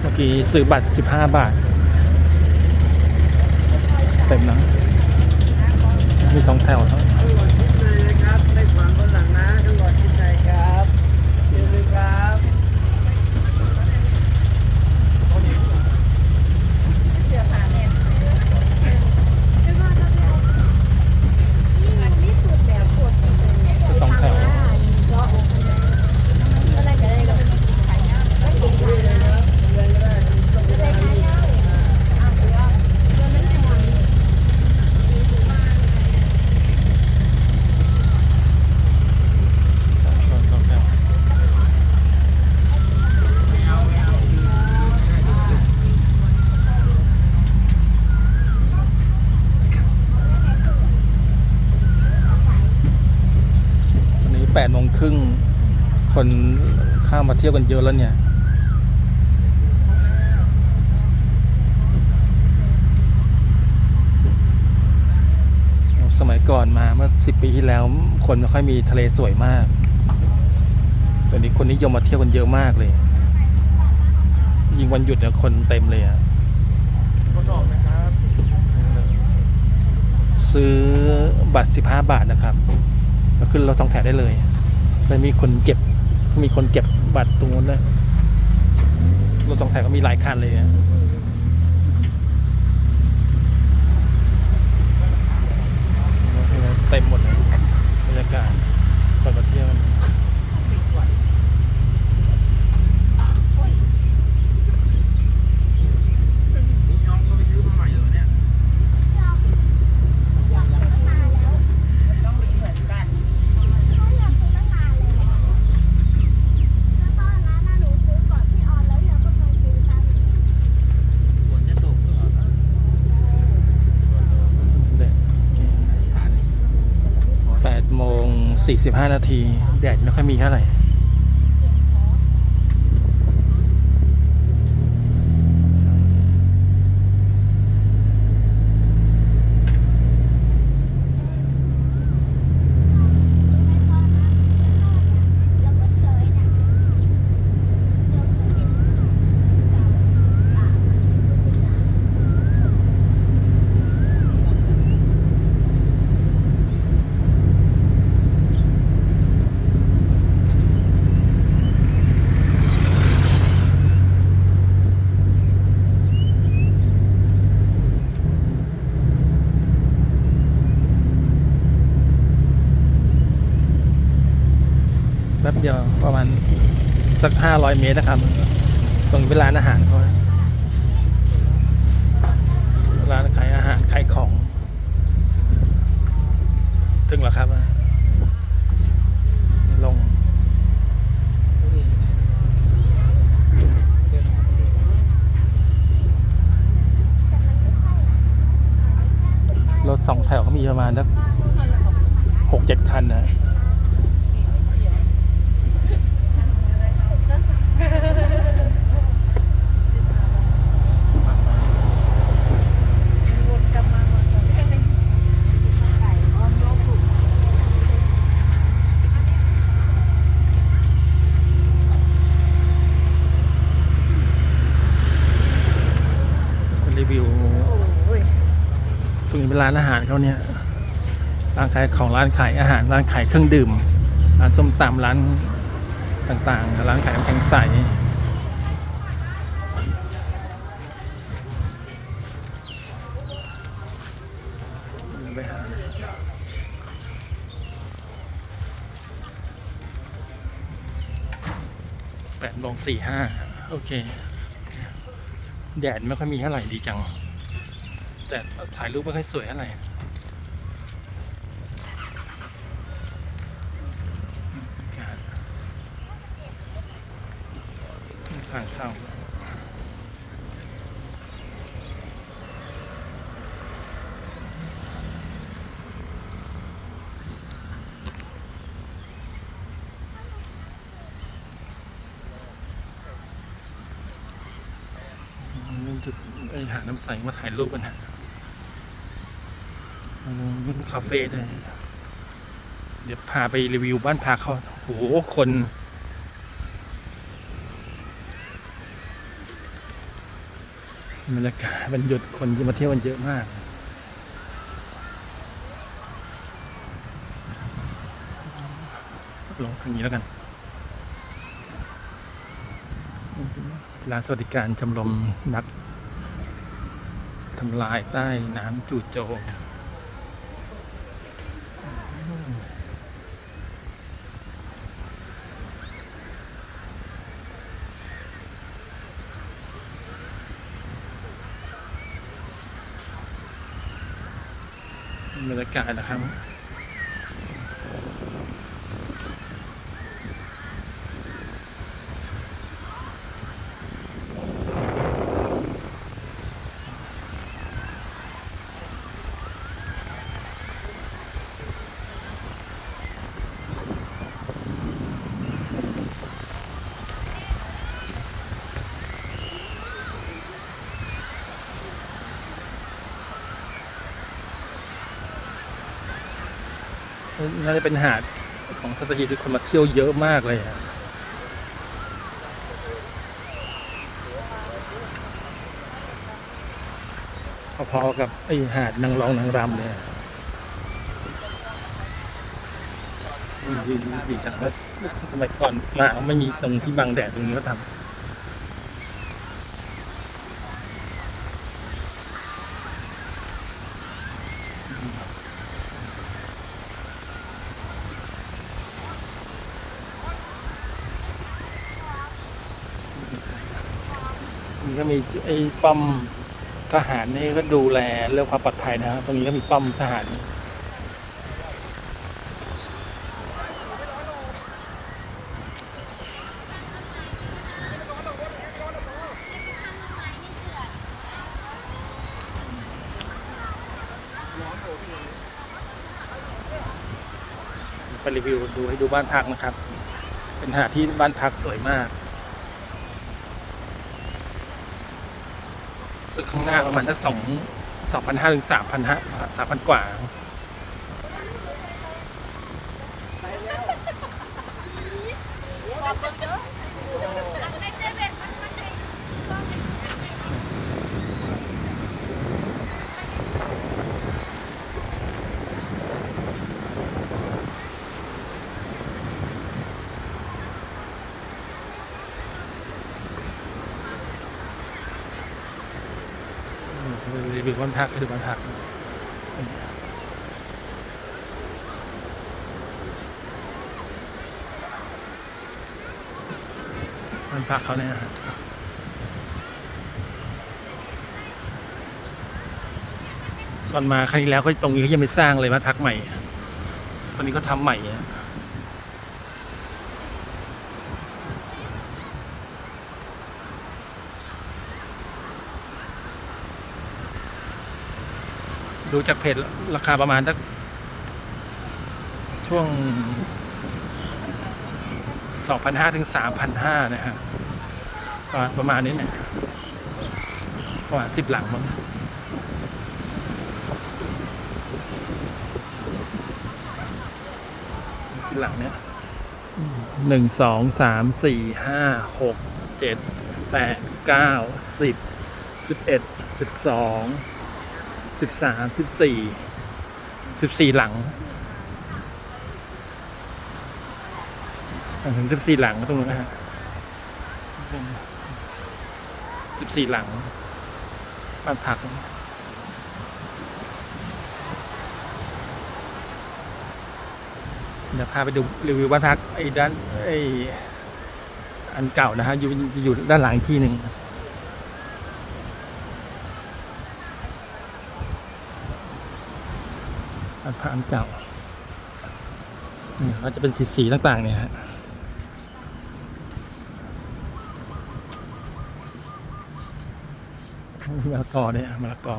เมื่อกี้ซื้อบัตร 15 บาท เต็มนะมีสองแถวเท่าดชิดในนะครับในฝั่งคนหลังนะตลอดชิดในครับเชิญเลยครับ เสื้อผ้าแม่ไม่ว่าจะเป็นนี่นี่สุดแบบปวดจริงเลยเนี่ย สองแถว เนาะอะไรก็ได้ก็เป็นขายยากไม่ติดขายยากไม่ได้ขายยากอ้าวเดี๋ยวเดี๋ยวมันจะหมด สองแถวตอนนี้แปดโมงครึ่ง คนเข้ามาเที่ยวกันเยอะแล้วเนี่ยสมัยก่อนมาเมื่อสิบปีที่แล้ว คนไม่ค่อยมีทะเลสวยมากตอนนี้คนนิยมมาเที่ยวกันเยอะมากเลย ยิ่งวันหยุดเนี่ยคนเต็มเลยอะคนออกนะครับซื้อบัตร 15 บาทนะครับ แล้วขึ้นรถสองแถวได้เลยแล้วมีคนเก็บ มีคนเก็บบัตรตรงนู้นนะรถสองแถวก็มีหลายคันเลยนะ 45 นาที แดดไม่ค่อยมีเท่าไหร่ ป๊บเดียวประมาณสักห้าร้อยเมตรนะครับ ตรงเป็นร้านอาหารเขาร้านขายอาหารขายของ ถึงแล้วครับ ลงรถสองแถวเขามีประมาณสักหกเจ็ดคันนะ วนกลับมาก่อนไก่อ้อมโยกลูก รีวิว โอ้ย ตรงนี้เป็นร้านอาหารเขาเนี่ยร้านขายของร้านขายอาหารร้านขายเครื่องดื่มร้านส้มตำร้านต่างๆ ร้านขายน้ำแข็งใสแปดโมงสี่ห้าโอเค แดดไม่ค่อยมีเท่าไหร่ดีจัง แต่ถ่ายรูปไม่ค่อยสวยเท่าไหร่ทางเข้าเป็นจุดไปหาน้ำใสมาถ่ายรูปกันฮะ อืมเป็นคาเฟ่ด้วยเดี๋ยวพาไปรีวิวบ้านพักเขาโหคนบรรยากาศวันหยุดคนที่มาเที่ยวกันเยอะมาก ลงทางนี้แล้วกันร้านสวัสดิการชมรมนักทำลายใต้น้ำจู่โจม บรรยากาศนะครับ น่าจะเป็นหาดของสัตหีบที่คนมาเที่ยวเยอะมากเลยอะพอๆกับไอ้หาดนางรองนางรำเลยดีดีดีจังว่าสมัยก่อนมาไม่มีตรงที่บังแดดตรงนี้ก็ทำ ก็มีไอ้ป้อมทหารนี่ก็ดูแลเรื่องความปลอดภัยนะครับตรงนี้ก็มีป้อมทหารไปรีวิวดูให้ดูบ้านพักนะครับ เป็นหาที่บ้านพักสวยมาก สึกข้างหน้าประมาณสักสองสองพันห้าถึงสามพันห้าสามพันกว่ารีวิ วบ้านพักก็คือบ้านพักบ้านพักเขาเนี่ยฮะตอนมาครั้งที่แล้วก็ตรงนี้เขายังไม่สร้างเลยบ้านพักใหม่ ตอนนี้ก็ทำใหม่ ดูจากเพจราคาประมาณสักช่วงสองพันห้าถึงสามพันะฮะประมาณนี้เนี่ยประมาณสิบหลังมั้งกี่หลังเนี่ยหนึ่งสองสามสี่ห้าหกเจ็ดแปดเก้าสิบสิบเอ็ดสิบสอง สิบสามสิบสี่สิบสี่หลังถึงสิบสี่หลังตรงนู้นนะฮะสิบสี่หลังบ้านพักเดี๋ยวพาไปดูรีวิวบ้านพักไอ้ด้านไอ้อันเก่านะฮะอยู่อยู่ด้านหลังที่หนึ่ง อันพระอันเก่าเนี่ยก็จะเป็นสีสีต่างๆเนี่ยฮะมะละกอเนี่ยมะละกอ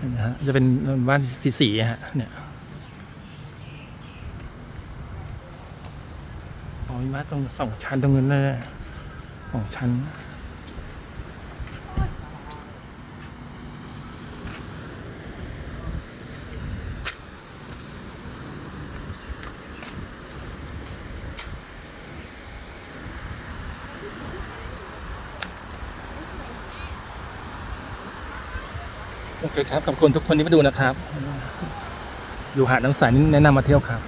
นี่นะฮะจะเป็นบ้านสีสีฮะเนี่ยอ๋อมีบ้านตรงสองชั้นตรงนั้นเลยสองชั้น โอเคครับขอบคุณทุกคนที่มาดูนะครับ อยู่หาดน้ำใสนี่แนะนำมาเที่ยวครับ